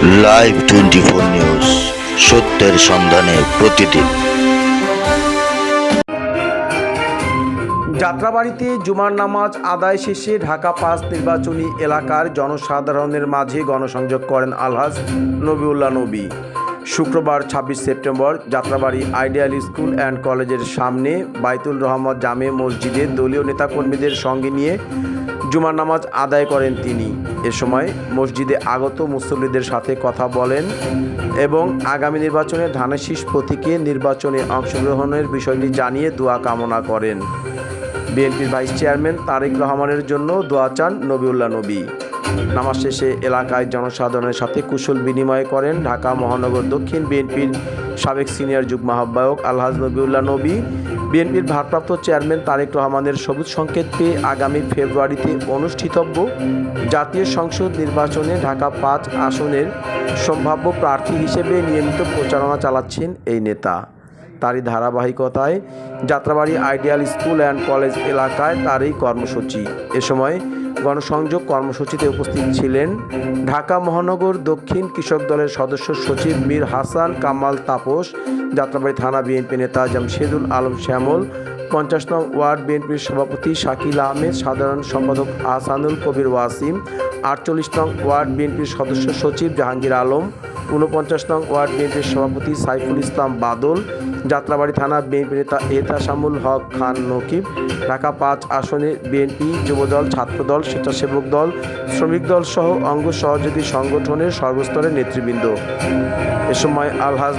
Live twenty four news সত্যের সন্ধানে প্রতিদিন। যাত্রাবাড়িতে জুমার নামাজ আদায় শেষে ঢাকা পাঁচ নির্বাচনী এলাকার জনসাধারণের মাঝে গণসংযোগ করেন আলহাজ নবিউল্লাহ নবী। শুক্রবার ছাব্বিশ September Jatrabari ideal school and কলেজের সামনে বাইতুল রহমত জামে মসজিদে দলীয় নেতাকর্মীদের সঙ্গে নিয়ে জুমার নামাজ আদায় করেন তিনি। এ সময় মসজিদে আগত মুসল্লিদের সাথে কথা বলেন এবং আগামী নির্বাচনে ধানের শীষ প্রতীকে নির্বাচনে অংশগ্রহণের বিষয়টি জানিয়ে দোয়া কামনা করেন। বিএনপির ভাইস চেয়ারম্যান তারেক রহমানের জন্য দোয়া চান নবিউল্লাহ নবী। নামাজ শেষে এলাকায় জনসাধারণের সাথে কুশল বিনিময় করেন ঢাকা মহানগর দক্ষিণ বিএনপির সাবেক সিনিয়র যুগ্ম আহ্বায়ক আলহাজ নবিউল্লাহ নবী। বিএনপির ভারপ্রাপ্ত চেয়ারম্যান তারেক রহমানের সবুজ সংকেত পেয়ে আগামী ফেব্রুয়ারিতে অনুষ্ঠিতব্য জাতীয় সংসদ নির্বাচনে ঢাকা পাঁচ আসনের সম্ভাব্য প্রার্থী হিসেবে নিয়মিত প্রচারণা চালাচ্ছেন এই নেতা। তারই ধারাবাহিকতায় Jatrabari ideal school and college এলাকায় তারই কর্মসূচি। এ সময় গণসংযোগ কর্মসূচিতে উপস্থিত ছিলেন ঢাকা মহানগর দক্ষিণ কৃষক দলের সদস্য সচিব মীর হাসান কামাল তাপস, যাত্রাবাড়ি থানা বিএনপি নেতা জামশেদুল আলম শ্যামল, পঞ্চাশ নং ওয়ার্ড বিএনপির সভাপতি শাকিল আহমেদ, সাধারণ সম্পাদক আহসানুল কবির ওয়াসিম, আটচল্লিশ নং ওয়ার্ড বিএনপির সদস্য সচিব জাহাঙ্গীর আলম ঊনপঞ্চাশ নং ওয়ার্ড বিএনপির সভাপতি সাইফুল ইসলাম বাদল যাত্রাবাড়ি থানা বিএনপি নেতা এহতাসামুল হক খান নকিব ঢাকা পাঁচ আসনে বিএনপি যুবদল ছাত্রদল স্বেচ্ছাসেবক দল শ্রমিক দল সহ অঙ্গ সহযোগী সংগঠনের সর্বস্তরের নেতৃবৃন্দ। এ সময় আলহাজ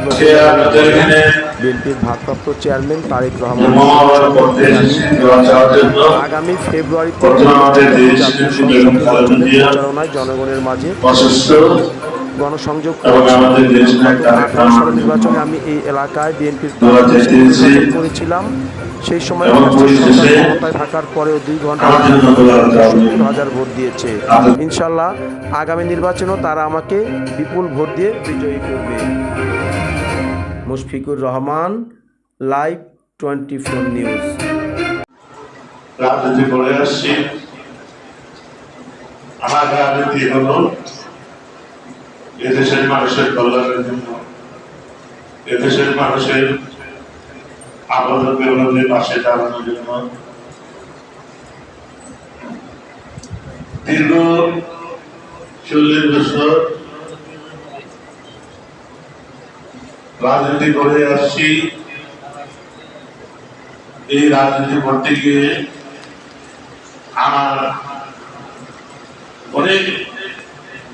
বিএনপির ভারপ্রাপ্ত চেয়ারম্যান তারেক রহমান আগামী ফেব্রুয়ারিতে জনগণের মাঝে গণসংযোগ আঠারো সালের নির্বাচনে আমি এই এলাকায় বিএনপির করেছিলাম। সেই সময় ক্ষমতায় থাকার পরেও দুই ঘণ্টা সত্তর হাজার ভোট দিয়েছে। ইনশাল্লাহ আগামী নির্বাচনেও তারা আমাকে বিপুল ভোট দিয়ে বিজয়ী করবে। Mushfiqur Rahman live twenty four news. রাজনীতি করে আসছি। আমার রাজনীতি হলো এদেশের মানুষের কল্যাণের জন্য, এদেশের মানুষের আপাতত বিরোধী পাশে দাঁড়ানোর জন্য দীর্ঘ চল্লিশ বছর রাজনীতি করে আসছি। এই রাজনীতি করতে গিয়ে আমার অনেক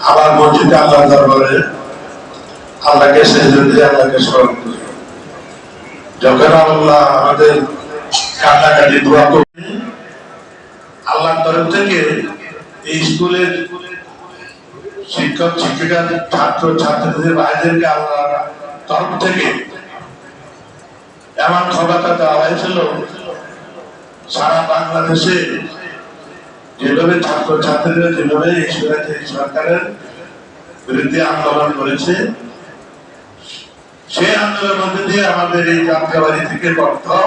আবার মসজিদে আল্লাহ দরবারে আল্লাহকে শেষ দিয়ে আল্লাহকে স্মরণ করি। যখন আল্লাহ আমাদের কান্নাকাটি দোয়া করি আল্লাহর তরফ থেকে এই স্কুলের শিক্ষক, শিক্ষিকা, ছাত্র, ছাত্রীদের, ভাইদেরকে আল্লাহ তরফ থেকে এমন ক্ষমতা দেওয়া হয়েছিল সারা বাংলাদেশে যেভাবে ছাত্র ছাত্রীরা যেভাবে এই সরকারের বিরুদ্ধে আন্দোলন করেছে, সেই আন্দোলনের মধ্যে দিয়ে আমাদের এই যাত্রাবাড়ি থেকে প্রথম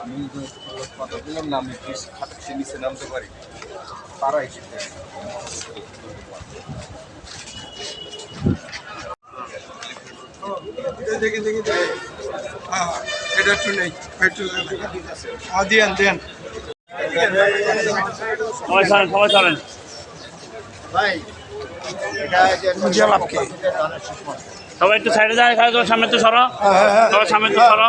আমি কথা বললাম না আমি নিচে নামতে পারি। পারা হিসেবে দেখি দেখি হ্যাঁ এটা একটু নেই একটু হ্যাঁ দিয়েন দেন সবাই সবাই একটু সাইডে যায় তো সামনে তো সরো। সবাই সামনে তো সরো।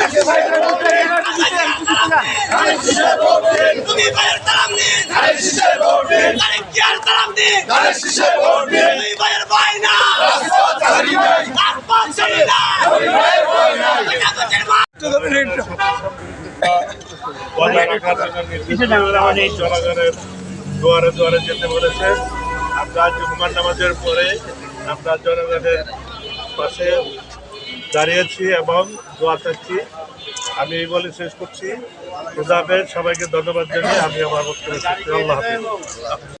জনগণের দুয়ারে দুয়ারে যেতে বলেছে আমরা জুম্মার নামাজের পরে আমরা জনগণের পাশে দাঁড়িয়েছি এবং দোয়া চাচ্ছি আমি এই বলে শেষ করছি সবাইকে ধন্যবাদ জানিয়ে আমি আমার বক্তব্য আল্লাহ